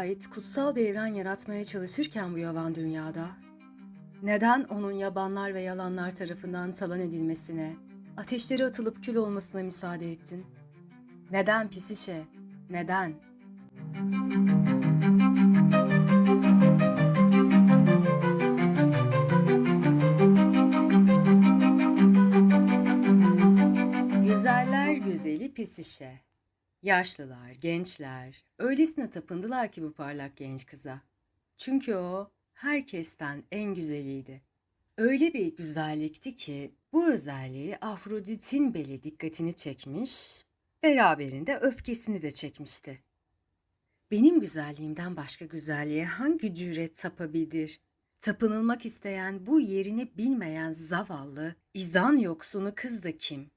ait kutsal bir evren yaratmaya çalışırken bu yavan dünyada, neden onun yabanlar ve yalanlar tarafından talan edilmesine, ateşleri atılıp kül olmasına müsaade ettin? Neden pis işe? Neden? Güzeller güzeli pis işe. Yaşlılar, gençler, öylesine tapındılar ki bu parlak genç kıza. Çünkü o herkesten en güzeliydi. Öyle bir güzellikti ki bu özelliği Afrodit'in beli dikkatini çekmiş, beraberinde öfkesini de çekmişti. Benim güzelliğimden başka güzelliğe hangi cüret tapabilir? Tapınılmak isteyen bu yerini bilmeyen zavallı, izan yoksunu kız da kim?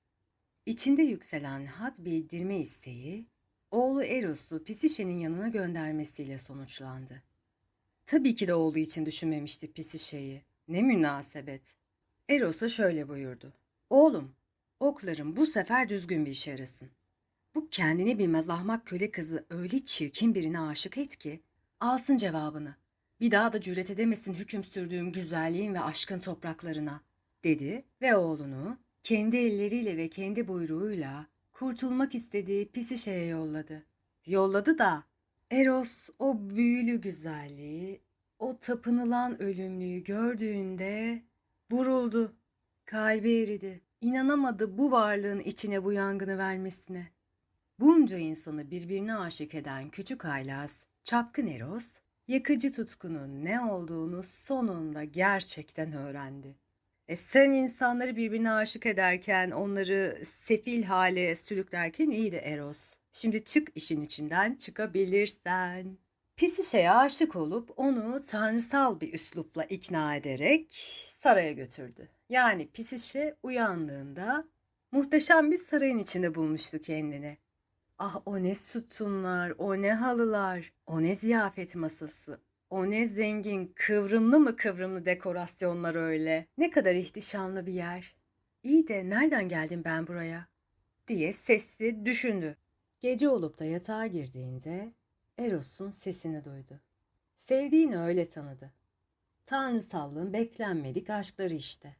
İçinde yükselen had bildirme isteği, oğlu Eros'u Pisişe'nin yanına göndermesiyle sonuçlandı. Tabii ki de oğlu için düşünmemişti Pisişe'yi. Ne münasebet. Eros'a şöyle buyurdu. Oğlum, oklarım bu sefer düzgün bir işe yarasın. Bu kendini bilmez ahmak köle kızı öyle çirkin birine aşık et ki alsın cevabını. Bir daha da cüret edemesin hüküm sürdüğüm güzelliğin ve aşkın topraklarına, dedi ve oğlunu kendi elleriyle ve kendi buyruğuyla kurtulmak istediği Pisişe'ye yolladı. Yolladı da Eros o büyülü güzelliği, o tapınılan ölümlüyü gördüğünde vuruldu. Kalbi eridi. İnanamadı bu varlığın içine bu yangını vermesine. Bunca insanı birbirine aşık eden küçük haylaz, çapkın Eros, yakıcı tutkunun ne olduğunu sonunda gerçekten öğrendi. E sen insanları birbirine aşık ederken, onları sefil hale sürüklerken iyiydi Eros. Şimdi çık işin içinden çıkabilirsen. Pisişe'ye aşık olup onu tanrısal bir üslupla ikna ederek saraya götürdü. Yani Pisişe uyandığında muhteşem bir sarayın içinde bulmuştu kendini. Ah o ne sütunlar, o ne halılar, o ne ziyafet masası, o ne zengin, kıvrımlı mı kıvrımlı dekorasyonlar öyle. Ne kadar ihtişamlı bir yer. İyi de nereden geldim ben buraya? diye sesli düşündü. Gece olup da yatağa girdiğinde Eros'un sesini duydu. Sevdiğini öyle tanıdı. Tanrısallığın beklenmedik aşkları işte.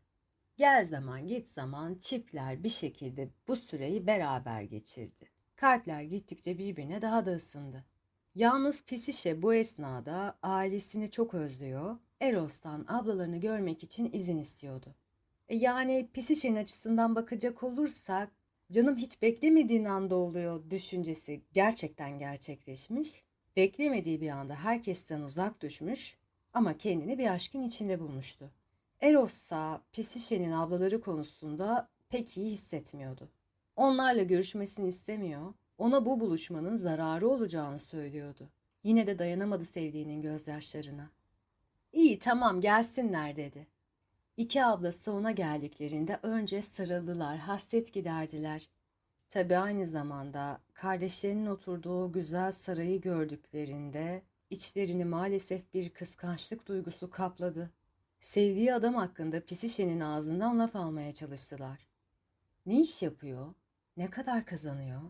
Gel zaman git zaman çiftler bir şekilde bu süreyi beraber geçirdi. Kalpler gittikçe birbirine daha da ısındı. Yalnız Pisişe bu esnada ailesini çok özlüyor, Eros'tan ablalarını görmek için izin istiyordu. E yani Pisişe'nin açısından bakacak olursak, canım hiç beklemediğin anda oluyor düşüncesi gerçekten gerçekleşmiş. Beklemediği bir anda herkesten uzak düşmüş ama kendini bir aşkın içinde bulmuştu. Eros ise Pisişe'nin ablaları konusunda pek iyi hissetmiyordu. Onlarla görüşmesini istemiyor, ona bu buluşmanın zararı olacağını söylüyordu. Yine de dayanamadı sevdiğinin gözyaşlarına. İyi tamam gelsinler dedi. İki ablası ona geldiklerinde önce sarıldılar, hasret giderdiler. Tabi aynı zamanda kardeşlerinin oturduğu güzel sarayı gördüklerinde içlerini maalesef bir kıskançlık duygusu kapladı. Sevdiği adam hakkında Pisişe'nin ağzından laf almaya çalıştılar. Ne iş yapıyor? Ne kadar kazanıyor?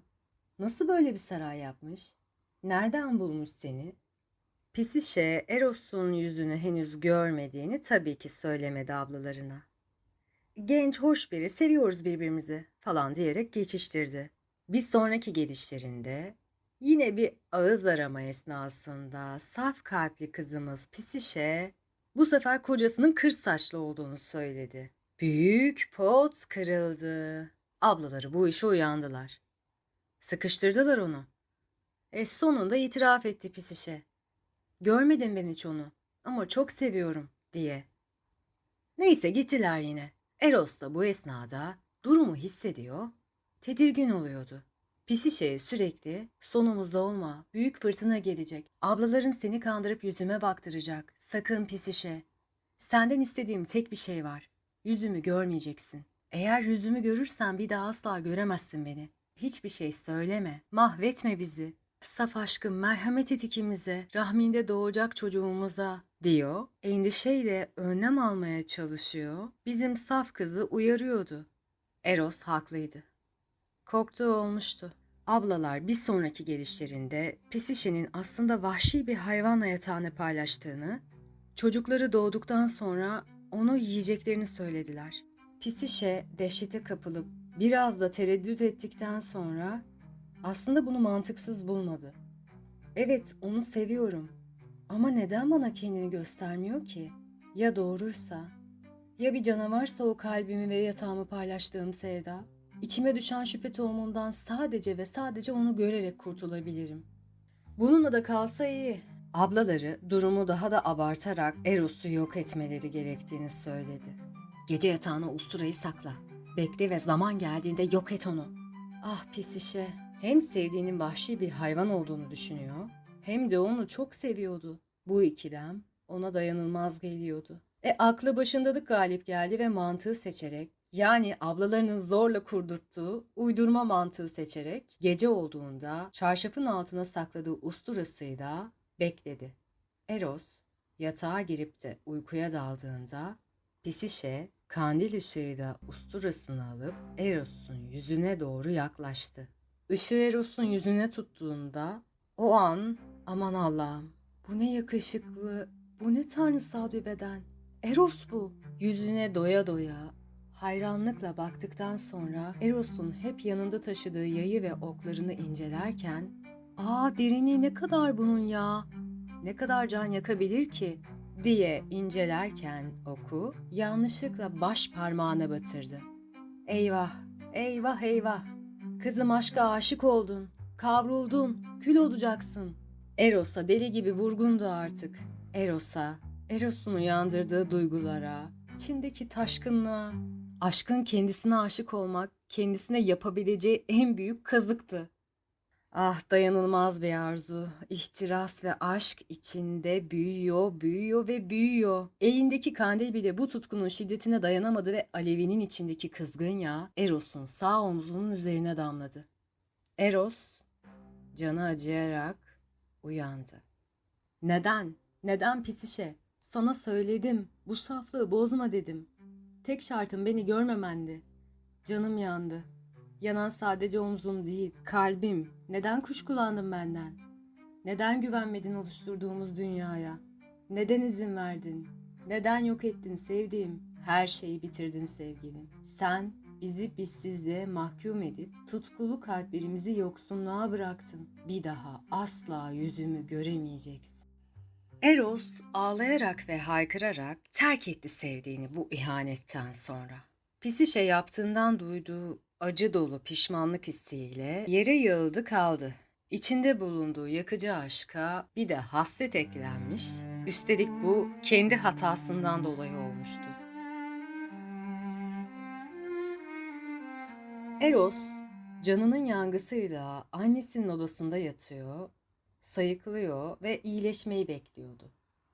Nasıl böyle bir saray yapmış? Nereden bulmuş seni? Pisişe Eros'un yüzünü henüz görmediğini tabii ki söylemedi ablalarına. Genç hoş biri seviyoruz birbirimizi falan diyerek geçiştirdi. Bir sonraki gelişlerinde yine bir ağız arama esnasında saf kalpli kızımız Pisişe bu sefer kocasının kır saçlı olduğunu söyledi. Büyük pot kırıldı. Ablaları bu işe uyandılar. Sıkıştırdılar onu. E sonunda itiraf etti pis işe. Görmedim ben hiç onu ama çok seviyorum diye. Neyse gittiler yine. Eros da bu esnada durumu hissediyor, tedirgin oluyordu. Pis işe sürekli sonumuzda olma, büyük fırtına gelecek. Ablaların seni kandırıp yüzüme baktıracak. Sakın pis işe. Senden istediğim tek bir şey var. Yüzümü görmeyeceksin. Eğer yüzümü görürsen bir daha asla göremezsin beni. Hiçbir şey söyleme, mahvetme bizi. Saf aşkım merhamet et ikimize, rahminde doğacak çocuğumuza diyor. Endişeyle önlem almaya çalışıyor. Bizim saf kızı uyarıyordu. Eros haklıydı. Korktuğu olmuştu. Ablalar bir sonraki gelişlerinde Pisişe'nin aslında vahşi bir hayvanla yatağını paylaştığını, çocukları doğduktan sonra onu yiyeceklerini söylediler. Pisişe dehşete kapılıp biraz da tereddüt ettikten sonra aslında bunu mantıksız bulmadı. Evet, onu seviyorum. Ama neden bana kendini göstermiyor ki? Ya doğruysa? Ya bir canavarsa o kalbimi ve yatağımı paylaştığım sevda? İçime düşen şüphe tohumundan sadece ve sadece onu görerek kurtulabilirim. Bununla da kalsa iyi. Ablaları durumu daha da abartarak Eros'u yok etmeleri gerektiğini söyledi. Gece yatağına usturayı sakla. Bekle ve zaman geldiğinde yok et onu. Ah pis işe. Hem sevdiğinin vahşi bir hayvan olduğunu düşünüyor, hem de onu çok seviyordu. Bu ikilem ona dayanılmaz geliyordu. E aklı başındalık galip geldi ve mantığı seçerek, yani ablalarının zorla kurdurttuğu uydurma mantığı seçerek, gece olduğunda çarşafın altına sakladığı usturasıyla bekledi. Eros, yatağa girip de uykuya daldığında, Pisişe kandil ışığıyla usturasını alıp Eros'un yüzüne doğru yaklaştı. Işığı Eros'un yüzüne tuttuğunda o an aman Allah'ım bu ne yakışıklı, bu ne tanrısal bir beden. Eros bu. Yüzüne doya doya hayranlıkla baktıktan sonra Eros'un hep yanında taşıdığı yayı ve oklarını incelerken ''Aa derinliği ne kadar bunun ya? Ne kadar can yakabilir ki?'' Diye incelerken oku yanlışlıkla baş parmağına batırdı. Eyvah, eyvah eyvah. Kızım aşka aşık oldun, kavruldun, kül olacaksın. Eros'a deli gibi vurgundu artık. Eros'a, Eros'un uyandırdığı duygulara, içindeki taşkınlığa, aşkın kendisine aşık olmak, kendisine yapabileceği en büyük kazıktı. Ah dayanılmaz bir arzu, ihtiras ve aşk içinde büyüyor, büyüyor ve büyüyor. Elindeki kandil bile bu tutkunun şiddetine dayanamadı ve alevinin içindeki kızgın yağ Eros'un sağ omzunun üzerine damladı. Eros, canı acıyarak uyandı. Neden? Neden pisişe? Sana söyledim, bu saflığı bozma dedim. Tek şartım beni görmemendi. Canım yandı. Yanan sadece omzum değil, kalbim. Neden kuşkulandın benden? Neden güvenmedin oluşturduğumuz dünyaya? Neden izin verdin? Neden yok ettin sevdiğim? Her şeyi bitirdin sevgilim. Sen bizi bizsizliğe mahkum edip tutkulu kalplerimizi yoksunluğa bıraktın. Bir daha asla yüzümü göremeyeceksin. Eros ağlayarak ve haykırarak terk etti sevdiğini bu ihanetten sonra. Pisi şey yaptığından duyduğu acı dolu pişmanlık hissiyle yere yığıldı kaldı. İçinde bulunduğu yakıcı aşka bir de hasret eklenmiş, üstelik bu kendi hatasından dolayı olmuştu. Eros, canının yangısıyla annesinin odasında yatıyor, sayıklıyor ve iyileşmeyi bekliyordu.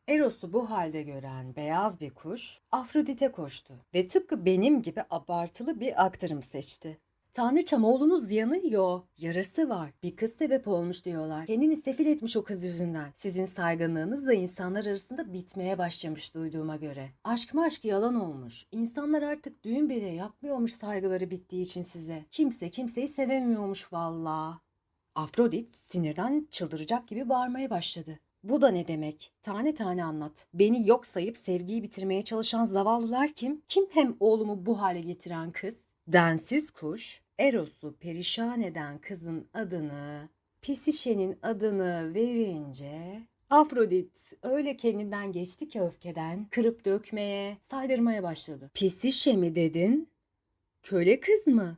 Eros'u bu halde gören beyaz bir kuş Afrodit'e koştu ve tıpkı benim gibi abartılı bir aktarım seçti. Tanrıçam oğlunuz yanıyor. Yarası var. Bir kız sebep olmuş diyorlar. Kendini sefil etmiş o kız yüzünden. Sizin saygınlığınız da insanlar arasında bitmeye başlamış duyduğuma göre. Aşk mı aşk yalan olmuş. İnsanlar artık düğün bile yapmıyormuş saygıları bittiği için size. Kimse kimseyi sevemiyormuş valla. Afrodit sinirden çıldıracak gibi bağırmaya başladı. Bu da ne demek? Tane tane anlat. Beni yok sayıp sevgiyi bitirmeye çalışan zavallılar kim? Kim hem oğlumu bu hale getiren kız? Densiz kuş, Eros'u perişan eden kızın adını, Pisişe'nin adını verince Afrodit öyle kendinden geçti ki öfkeden kırıp dökmeye, saydırmaya başladı. Pisişe mi dedin? Köle kız mı?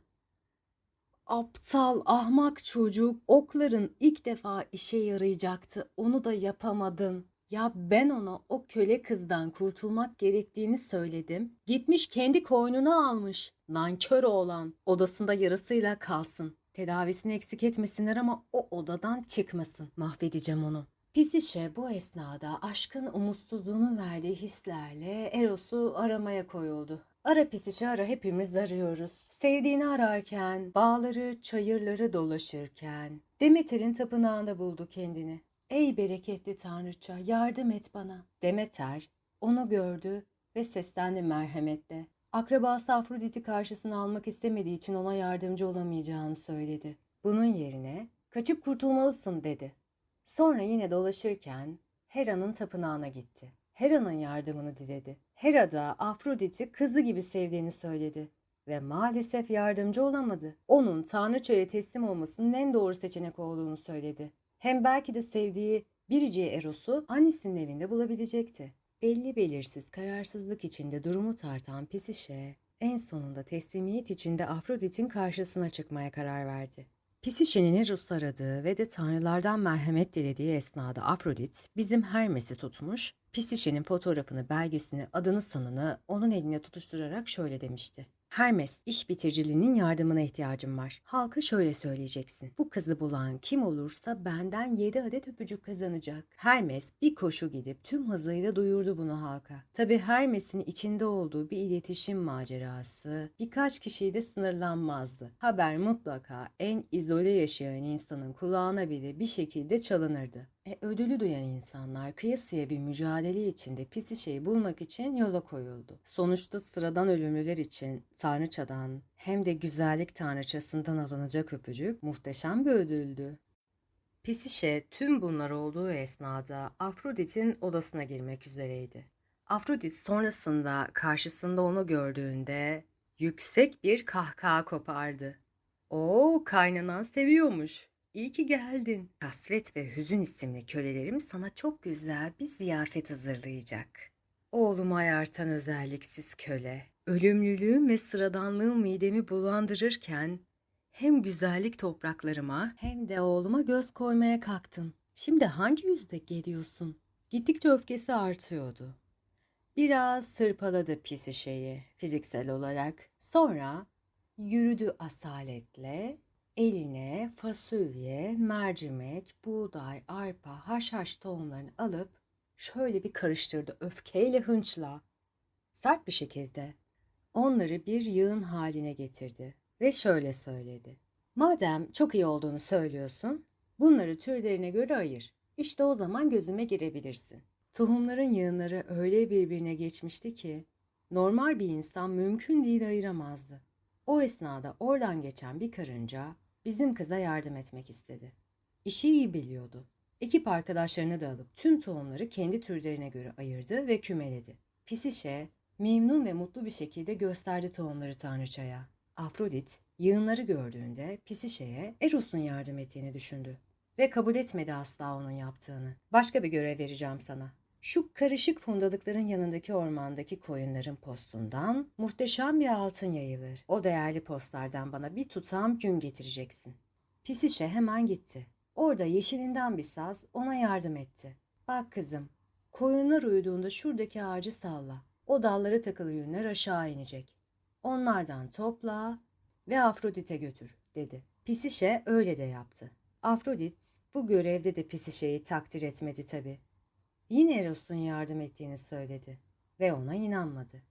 Aptal, ahmak çocuk okların ilk defa işe yarayacaktı. Onu da yapamadın. Ya ben ona o köle kızdan kurtulmak gerektiğini söyledim. Gitmiş kendi koynuna almış. Nankör oğlan. Odasında yarasıyla kalsın. Tedavisini eksik etmesinler ama o odadan çıkmasın. Mahvedeceğim onu. Pisişe bu esnada aşkın umutsuzluğunu verdiği hislerle Eros'u aramaya koyuldu. Ara pisişe ara hepimiz arıyoruz. Sevdiğini ararken, bağları, çayırları dolaşırken Demeter'in tapınağında buldu kendini. Ey bereketli tanrıça yardım et bana. Demeter onu gördü ve seslendi merhametle. Akrabası Afrodit'i karşısına almak istemediği için ona yardımcı olamayacağını söyledi. Bunun yerine kaçıp kurtulmalısın dedi. Sonra yine dolaşırken Hera'nın tapınağına gitti. Hera'nın yardımını diledi. Hera da Afrodit'i kızı gibi sevdiğini söyledi ve maalesef yardımcı olamadı. Onun Tanrıçaya teslim olmasının en doğru seçenek olduğunu söyledi. Hem belki de sevdiği biricik Eros'u annesinin evinde bulabilecekti. Belli belirsiz kararsızlık içinde durumu tartan Pisişe en sonunda teslimiyet içinde Afrodit'in karşısına çıkmaya karar verdi. Pisişe'nin Eros'u aradığı ve de tanrılardan merhamet dilediği esnada Afrodit bizim Hermes'i tutmuş, Pisişe'nin fotoğrafını, belgesini, adını sanını onun eline tutuşturarak şöyle demişti. Hermes, iş bitiriciliğinin yardımına ihtiyacım var. Halka şöyle söyleyeceksin. Bu kızı bulan kim olursa benden 7 adet öpücük kazanacak. Hermes bir koşu gidip tüm hızıyla duyurdu bunu halka. Tabi Hermes'in içinde olduğu bir iletişim macerası birkaç kişiyle sınırlanmazdı. Haber mutlaka en izole yaşayan insanın kulağına bile bir şekilde çalınırdı. E, ödülü duyan insanlar kıyasıya bir mücadele içinde pisi şeyi bulmak için yola koyuldu. Sonuçta sıradan ölümlüler için tanrıçadan hem de güzellik tanrıçasından alınacak öpücük muhteşem bir ödüldü. Pisişe tüm bunlar olduğu esnada Afrodit'in odasına girmek üzereydi. Afrodit sonrasında karşısında onu gördüğünde yüksek bir kahkaha kopardı. Oo kaynanan seviyormuş. İyi ki geldin. Kasvet ve Hüzün isimli kölelerim sana çok güzel bir ziyafet hazırlayacak. Oğlumu ayartan özelliksiz köle, ölümlülüğüm ve sıradanlığım midemi bulandırırken hem güzellik topraklarıma hem de oğluma göz koymaya kalktın. Şimdi hangi yüzde geliyorsun? Gittikçe öfkesi artıyordu. Biraz sırpaladı pisi şeyi fiziksel olarak. Sonra yürüdü asaletle eline fasulye, mercimek, buğday, arpa, haşhaş tohumlarını alıp şöyle bir karıştırdı öfkeyle hınçla. Sert bir şekilde onları bir yığın haline getirdi ve şöyle söyledi. Madem çok iyi olduğunu söylüyorsun, bunları türlerine göre ayır. İşte o zaman gözüme girebilirsin. Tohumların yığınları öyle birbirine geçmişti ki normal bir insan mümkün değil ayıramazdı. O esnada oradan geçen bir karınca bizim kıza yardım etmek istedi. İşi iyi biliyordu. Ekip arkadaşlarını da alıp tüm tohumları kendi türlerine göre ayırdı ve kümeledi. Pisişe memnun ve mutlu bir şekilde gösterdi tohumları tanrıçaya. Afrodit yığınları gördüğünde Pisişe'ye Eros'un yardım ettiğini düşündü ve kabul etmedi asla onun yaptığını. Başka bir görev vereceğim sana. Şu karışık fundalıkların yanındaki ormandaki koyunların postundan muhteşem bir altın yayılır. O değerli postlardan bana bir tutam gün getireceksin. Pisişe hemen gitti. Orada yeşilinden bir saz ona yardım etti. Bak kızım, koyunlar uyuduğunda şuradaki ağacı salla. O dallara takılı yünler aşağı inecek. Onlardan topla ve Afrodit'e götür, dedi. Pisişe öyle de yaptı. Afrodit bu görevde de Pisişe'yi takdir etmedi tabii. Yine Eros'un yardım ettiğini söyledi ve ona inanmadı.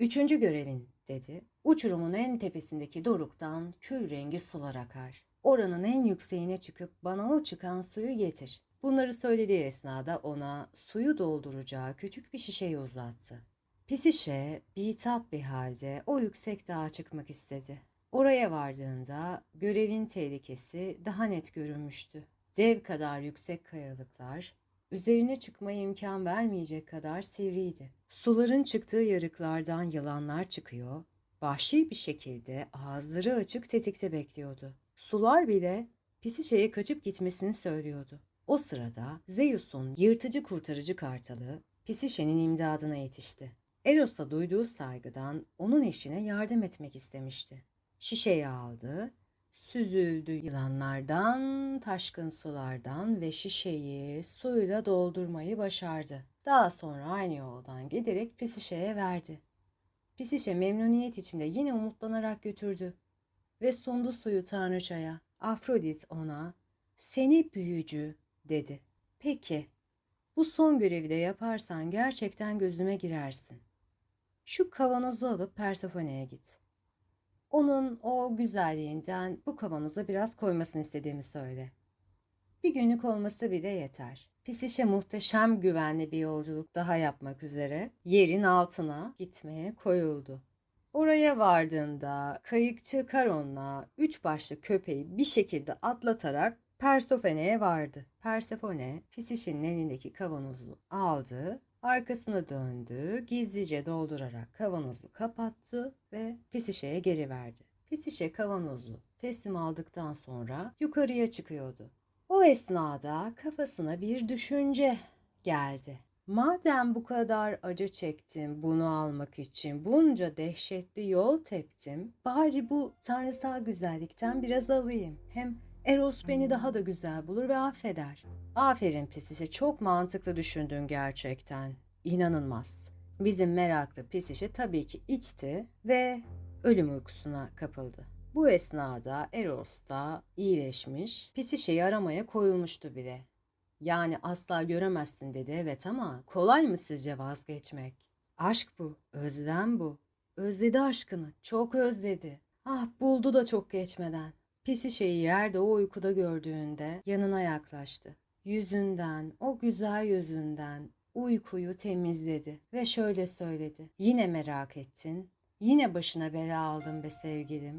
Üçüncü görevin dedi. Uçurumun en tepesindeki doruktan kül rengi sular akar. Oranın en yükseğine çıkıp bana o çıkan suyu getir. Bunları söylediği esnada ona suyu dolduracağı küçük bir şişeyi uzattı. Pisişe bitap bir halde o yüksek dağa çıkmak istedi. Oraya vardığında görevin tehlikesi daha net görünmüştü. Dev kadar yüksek kayalıklar, üzerine çıkmaya imkan vermeyecek kadar sivriydi. Suların çıktığı yarıklardan yılanlar çıkıyor, vahşi bir şekilde ağızları açık tetikte bekliyordu. Sular bile pisi şeye kaçıp gitmesini söylüyordu. O sırada Zeus'un yırtıcı kurtarıcı kartalı Pisişe'nin imdadına yetişti. Eros'a duyduğu saygıdan onun eşine yardım etmek istemişti. Şişeyi aldı, süzüldü yılanlardan, taşkın sulardan ve şişeyi suyla doldurmayı başardı. Daha sonra aynı yoldan giderek Pisişe'ye verdi. Pisişe memnuniyet içinde yine umutlanarak götürdü ve sundu suyu tanrıçaya. Afrodit ona, seni büyücü dedi. Peki, bu son görevi de yaparsan gerçekten gözüme girersin. Şu kavanozu alıp Persephone'ye git. Onun o güzelliğinden bu kavanoza biraz koymasını istediğimi söyle. Bir günlük olması bile yeter. Pisişe muhteşem güvenli bir yolculuk daha yapmak üzere yerin altına gitmeye koyuldu. Oraya vardığında kayıkçı Karon'la üç başlı köpeği bir şekilde atlatarak Persephone'ye vardı. Persefone, Fisiş'in elindeki kavanozu aldı, arkasına döndü, gizlice doldurarak kavanozu kapattı ve Fisişe'ye geri verdi. Fisişe kavanozu teslim aldıktan sonra yukarıya çıkıyordu. O esnada kafasına bir düşünce geldi. Madem bu kadar acı çektim bunu almak için, bunca dehşetli yol teptim, bari bu tanrısal güzellikten biraz alayım. Hem Eros beni daha da güzel bulur ve affeder. Aferin Pisişe, çok mantıklı düşündün gerçekten. İnanılmaz. Bizim meraklı Pisişe tabii ki içti ve ölüm uykusuna kapıldı. Bu esnada Eros da iyileşmiş, Pisişe'yi aramaya koyulmuştu bile. Yani asla göremezsin dedi evet ama kolay mı sizce vazgeçmek? Aşk bu, özlem bu. Özledi aşkını, çok özledi. Ah buldu da çok geçmeden. Pisi şeyi yerde o uykuda gördüğünde yanına yaklaştı. Yüzünden, o güzel yüzünden uykuyu temizledi ve şöyle söyledi. Yine merak ettin, yine başına bela aldın be sevgilim.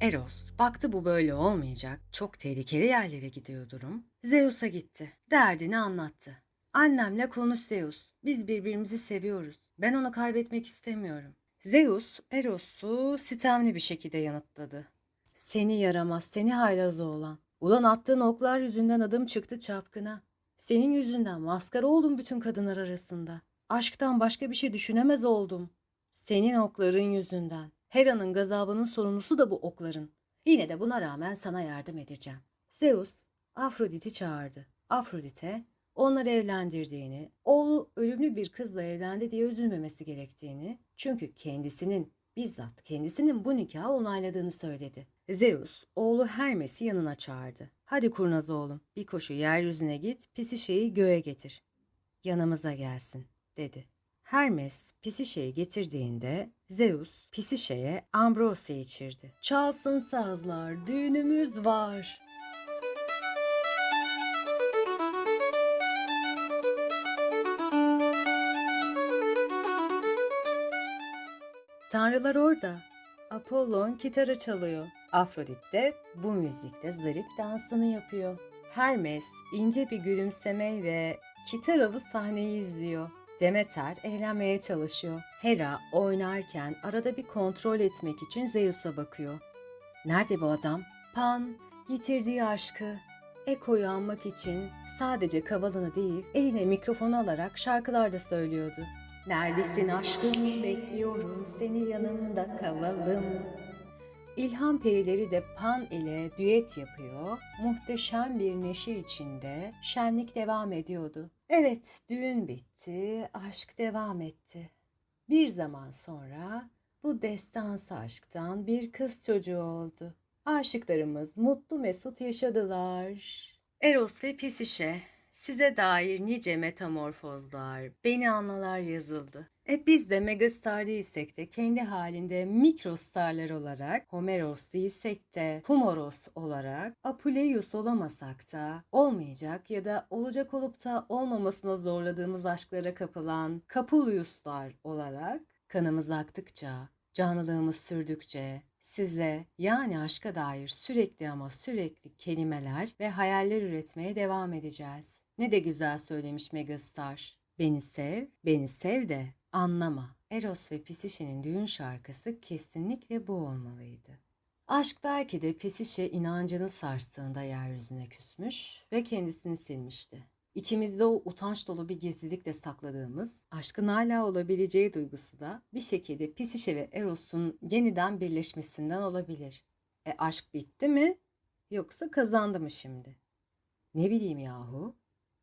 Eros baktı bu böyle olmayacak. Çok tehlikeli yerlere gidiyor durum. Zeus'a gitti. Derdini anlattı. Annemle konuş Zeus. Biz birbirimizi seviyoruz. Ben onu kaybetmek istemiyorum. Zeus, Eros'u sitemli bir şekilde yanıtladı. Seni yaramaz, seni haylaz oğlan. Ulan attığın oklar yüzünden adım çıktı çapkına. Senin yüzünden maskara oldum bütün kadınlar arasında. Aşktan başka bir şey düşünemez oldum. Senin okların yüzünden. Hera'nın gazabının sorumlusu da bu okların. Yine de buna rağmen sana yardım edeceğim. Zeus, Afrodit'i çağırdı. Afrodit'e onları evlendirdiğini, oğlu ölümlü bir kızla evlendi diye üzülmemesi gerektiğini, çünkü kendisinin, bizzat kendisinin bu nikahı onayladığını söyledi. Zeus, oğlu Hermes'i yanına çağırdı. Hadi kurnaz oğlum, bir koşu yeryüzüne git, pisi şeyi göğe getir. Yanımıza gelsin, dedi. Hermes Pisişe'yi getirdiğinde Zeus Pisişe'ye Ambrosya içirdi. Çalsın sazlar, düğünümüz var. Tanrılar orada. Apollon gitarı çalıyor. Afrodit de bu müzikte zarif dansını yapıyor. Hermes ince bir gülümsemeyle kitaralı sahneyi izliyor. Demeter eğlenmeye çalışıyor. Hera oynarken arada bir kontrol etmek için Zeus'a bakıyor. Nerede bu adam? Pan yitirdiği aşkı, Eko'yu anmak için sadece kavalını değil eline mikrofon alarak şarkılar da söylüyordu. Neredesin aşkım bekliyorum seni yanımda kavalım. İlham perileri de Pan ile düet yapıyor. Muhteşem bir neşe içinde şenlik devam ediyordu. Evet, düğün bitti, aşk devam etti. Bir zaman sonra bu destansı aşktan bir kız çocuğu oldu. Aşıklarımız mutlu mesut yaşadılar. Eros ve Pisişe Size dair nice metamorfozlar, beni anlalar yazıldı. E biz de megastar değilsek de kendi halinde mikrostarlar olarak, Homeros değilsek de Humoros olarak, Apuleius olamasak da olmayacak ya da olacak olup da olmamasına zorladığımız aşklara kapılan Capullius'lar olarak kanımız aktıkça, canlılığımız sürdükçe size yani aşka dair sürekli ama sürekli kelimeler ve hayaller üretmeye devam edeceğiz. Ne de güzel söylemiş Megastar. Beni sev, beni sev de anlama. Eros ve Pisişe'nin düğün şarkısı kesinlikle bu olmalıydı. Aşk belki de Pisişe inancını sarstığında yeryüzüne küsmüş ve kendisini silmişti. İçimizde o utanç dolu bir gizlilikle sakladığımız, aşkın hala olabileceği duygusu da bir şekilde Pisişe ve Eros'un yeniden birleşmesinden olabilir. E aşk bitti mi? Yoksa kazandı mı şimdi? Ne bileyim yahu?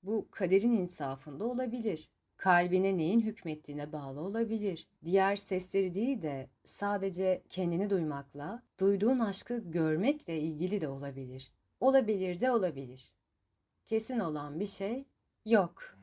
Bu kaderin insafında olabilir. Kalbine neyin hükmettiğine bağlı olabilir. Diğer sesleri değil de sadece kendini duymakla, duyduğun aşkı görmekle ilgili de olabilir. Olabilir de olabilir. Kesin olan bir şey yok.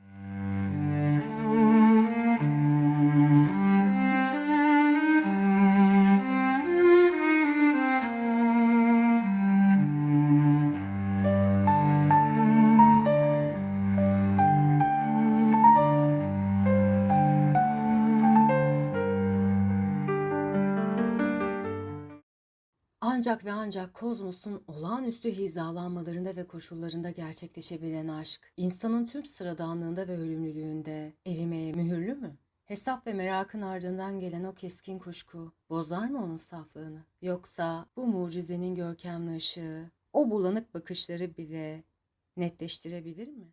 Ancak ve ancak kozmosun olağanüstü hizalanmalarında ve koşullarında gerçekleşebilen aşk, insanın tüm sıradanlığında ve ölümlülüğünde erimeye mühürlü mü? Hesap ve merakın ardından gelen o keskin kuşku bozar mı onun saflığını? Yoksa bu mucizenin görkemli ışığı, o bulanık bakışları bile netleştirebilir mi?